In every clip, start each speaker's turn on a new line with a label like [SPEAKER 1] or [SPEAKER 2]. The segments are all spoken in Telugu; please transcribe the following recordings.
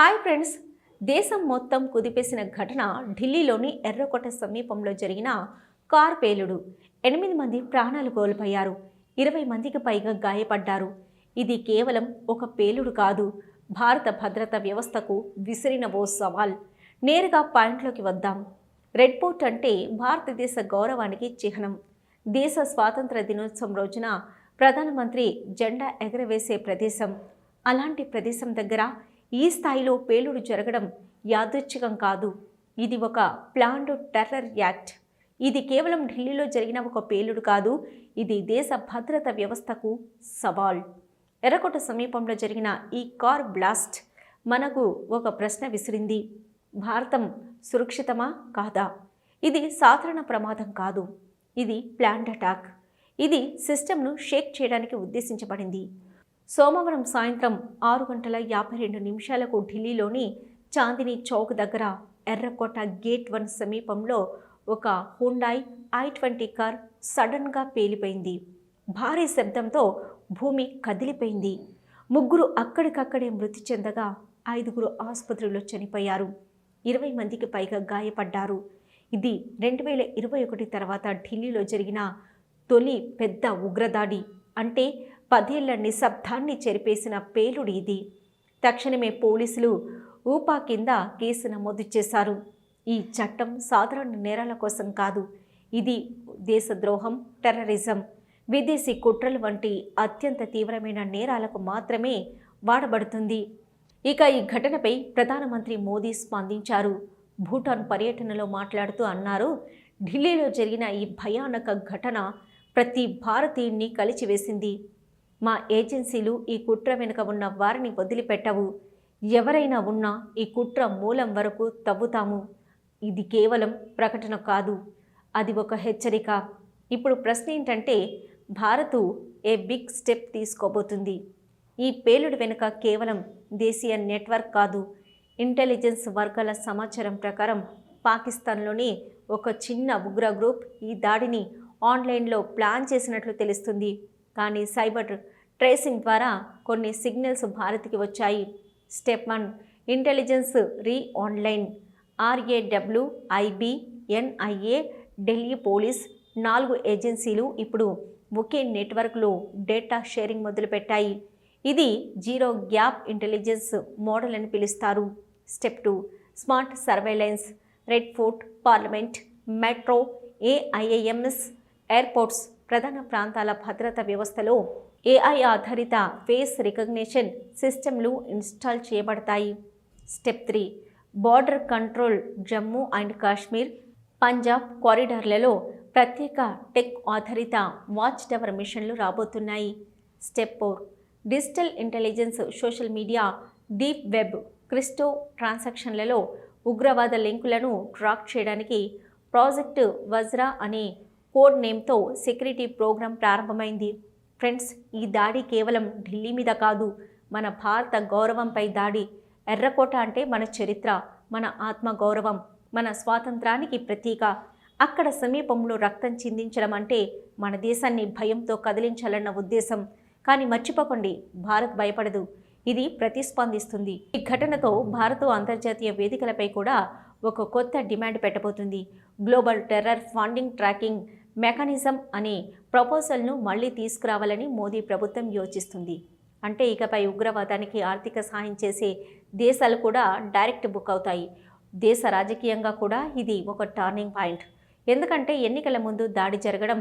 [SPEAKER 1] Hi friends. దేశం మొత్తం కుదిపేసిన ఘటన ఢిల్లీలోని ఎర్రకోట సమీపంలో జరిగిన కార్ పేలుడు. ఎనిమిది మంది ప్రాణాలు కోల్పోయారు. ఇరవై మందికి పైగా గాయపడ్డారు. ఇది కేవలం ఒక పేలుడు కాదు. భారత భద్రతా వ్యవస్థకు విసిరిన ఓ సవాల్. నేరుగా పాయింట్లోకి వద్దాం. రెడ్ పోర్ట్ అంటే భారతదేశ గౌరవానికి చిహ్నం. దేశ స్వాతంత్ర దినోత్సవం రోజున ప్రధానమంత్రి జెండా ఎగరవేసే ప్రదేశం. అలాంటి ప్రదేశం దగ్గర ఈ స్థాయిలో పేలుడు జరగడం యాదృచ్ఛికం కాదు. ఇది ఒక ప్లాన్డ్ టెర్రర్ యాక్ట్. ఇది కేవలం ఢిల్లీలో జరిగిన ఒక పేలుడు కాదు. ఇది దేశ భద్రత వ్యవస్థకు సవాల్. ఎర్రకోట సమీపంలో జరిగిన ఈ కార్ బ్లాస్ట్ మనకు ఒక ప్రశ్న విసిరింది. భారతం సురక్షితమా కాదా? ఇది సాధారణ ప్రమాదం కాదు. ఇది ప్లాంట్ అటాక్. ఇది సిస్టమ్ను షేక్ చేయడానికి ఉద్దేశించబడింది. సోమవారం సాయంత్రం ఆరు గంటల యాభై రెండు నిమిషాలకు ఢిల్లీలోని చాందిని చౌక్ దగ్గర ఎర్రకోట గేట్ వన్ సమీపంలో ఒక హుండాయ్ ఐ ట్వంటీ కార్ సడన్గా పేలిపోయింది. భారీ శబ్దంతో భూమి కదిలిపోయింది. ముగ్గురు అక్కడికక్కడే మృతి చెందగా ఐదుగురు ఆసుపత్రిలో చనిపోయారు. ఇరవై మందికి పైగా గాయపడ్డారు. ఇది రెండు వేల ఇరవై ఒకటి తర్వాత ఢిల్లీలో జరిగిన తొలి పెద్ద ఉగ్రదాడి అంటే పదేళ్ళ నిశ్శబ్దాన్ని చెరిపేసిన పేలుడు ఇది. తక్షణమే పోలీసులు ఊపా కింద కేసు నమోదు చేశారు. ఈ చట్టం సాధారణ నేరాల కోసం కాదు. ఇది దేశద్రోహం టెర్రరిజం విదేశీ కుట్రలు వంటి అత్యంత తీవ్రమైన నేరాలకు మాత్రమే వాడబడుతుంది. ఇక ఈ ఘటనపై ప్రధానమంత్రి మోదీ స్పందించారు. భూటాన్ పర్యటనలో మాట్లాడుతూ అన్నారు ఢిల్లీలో జరిగిన ఈ భయానక ఘటన ప్రతి భారతీయుణ్ణి కలిచివేసింది. మా ఏజెన్సీలు ఈ కుట్ర వెనుక ఉన్న వారిని వదిలిపెట్టవు. ఎవరైనా ఉన్నా ఈ కుట్ర మూలం వరకు తవ్వుతాము. ఇది కేవలం ప్రకటన కాదు. అది ఒక హెచ్చరిక. ఇప్పుడు ప్రశ్న ఏంటంటే భారత్ ఏ బిగ్ స్టెప్ తీసుకోబోతుంది? ఈ పేలుడు వెనుక కేవలం దేశీయ నెట్వర్క్ కాదు. ఇంటెలిజెన్స్ వర్గాల సమాచారం ప్రకారం పాకిస్తాన్లోని ఒక చిన్న ఉగ్ర గ్రూప్ ఈ దాడిని ఆన్లైన్లో ప్లాన్ చేసినట్లు తెలుస్తుంది. కానీ సైబర్ ట్రేసింగ్ ద్వారా కొన్ని సిగ్నల్స్ భారత్కి వచ్చాయి. Step one intelligence re online RAW IB NIA Delhi police నాలుగు ఏజెన్సీలు ఇప్పుడు ఒకే నెట్వర్క్లో డేటా షేరింగ్ మొదలుపెట్టాయి. ఇది జీరో గ్యాప్ ఇంటెలిజెన్స్ మోడల్ అని పిలుస్తారు. Step two smart surveillance red fort parliament metro AIIMS airports ప్రధాన ప్రాంతాల భద్రతా వ్యవస్థలో ఏఐ ఆధారిత ఫేస్ రికగ్నిషన్ సిస్టమ్లు ఇన్స్టాల్ చేయబడతాయి. Step three border control Jammu and Kashmir Punjab కారిడార్లలో ప్రత్యేక టెక్ ఆధారిత వాచ్ టవర్ మిషన్లు రాబోతున్నాయి. Step four digital intelligence social media deep web crypto ట్రాన్సాక్షన్లలో ఉగ్రవాద లింకులను ట్రాక్ చేయడానికి ప్రాజెక్ట్ వజ్రా అనే కోడ్ నేమ్తో సెక్యూరిటీ ప్రోగ్రాం ప్రారంభమైంది. ఫ్రెండ్స్ ఈ దాడి కేవలం ఢిల్లీ మీద కాదు మన భారత గౌరవంపై దాడి. ఎర్రకోట అంటే మన చరిత్ర మన ఆత్మ గౌరవం మన స్వాతంత్రానికి ప్రతీక. అక్కడ సమీపంలో రక్తం చిందించడం అంటే మన దేశాన్ని భయంతో కదిలించాలన్న ఉద్దేశం. కానీ మర్చిపోకండి భారత్ భయపడదు. ఇది ప్రతిస్పందిస్తుంది. ఈ ఘటనతో భారత్ అంతర్జాతీయ వేదికలపై కూడా ఒక కొత్త demand పెట్టబోతుంది. Global terror funding tracking mechanism అనే ప్రపోజల్ను మళ్ళీ తీసుకురావాలని మోదీ ప్రభుత్వం యోచిస్తుంది. అంటే ఇకపై ఉగ్రవాదానికి ఆర్థిక సహాయం చేసే దేశాలు కూడా డైరెక్ట్ బుక్ అవుతాయి. దేశ రాజకీయంగా కూడా ఇది ఒక టర్నింగ్ పాయింట్. ఎందుకంటే ఎన్నికల ముందు దాడి జరగడం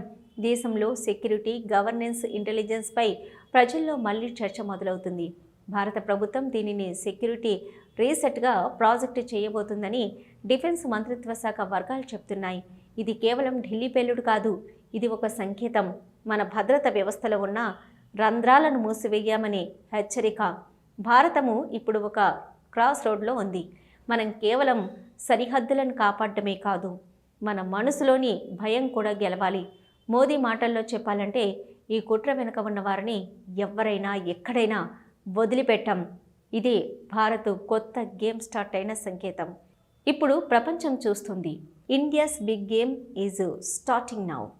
[SPEAKER 1] దేశంలో సెక్యూరిటీ గవర్నెన్స్ ఇంటెలిజెన్స్పై ప్రజల్లో మళ్ళీ చర్చ మొదలవుతుంది. భారత ప్రభుత్వం దీనిని సెక్యూరిటీ రీసెట్గా ప్రాజెక్టు చేయబోతుందని డిఫెన్స్ మంత్రిత్వ శాఖ వర్గాలు చెప్తున్నాయి. ఇది కేవలం ఢిల్లీ పేలుడు కాదు ఇది ఒక సంకేతం. మన భద్రత వ్యవస్థలో ఉన్న రంధ్రాలను మూసివేయామనే హెచ్చరిక. భారతము ఇప్పుడు ఒక క్రాస్ రోడ్లో ఉంది. మనం కేవలం సరిహద్దులను కాపాడటమే కాదు మన మనసులోని భయం కూడా గెలవాలి. మోదీ మాటల్లో చెప్పాలంటే ఈ కుట్ర వెనుక ఉన్న వారిని ఎవరైనా ఎక్కడైనా వదిలిపెట్టం. ఇది భారత్ కొత్త గేమ్ స్టార్ట్ అయిన సంకేతం. ఇప్పుడు ప్రపంచం చూస్తుంది. India's big game is starting now.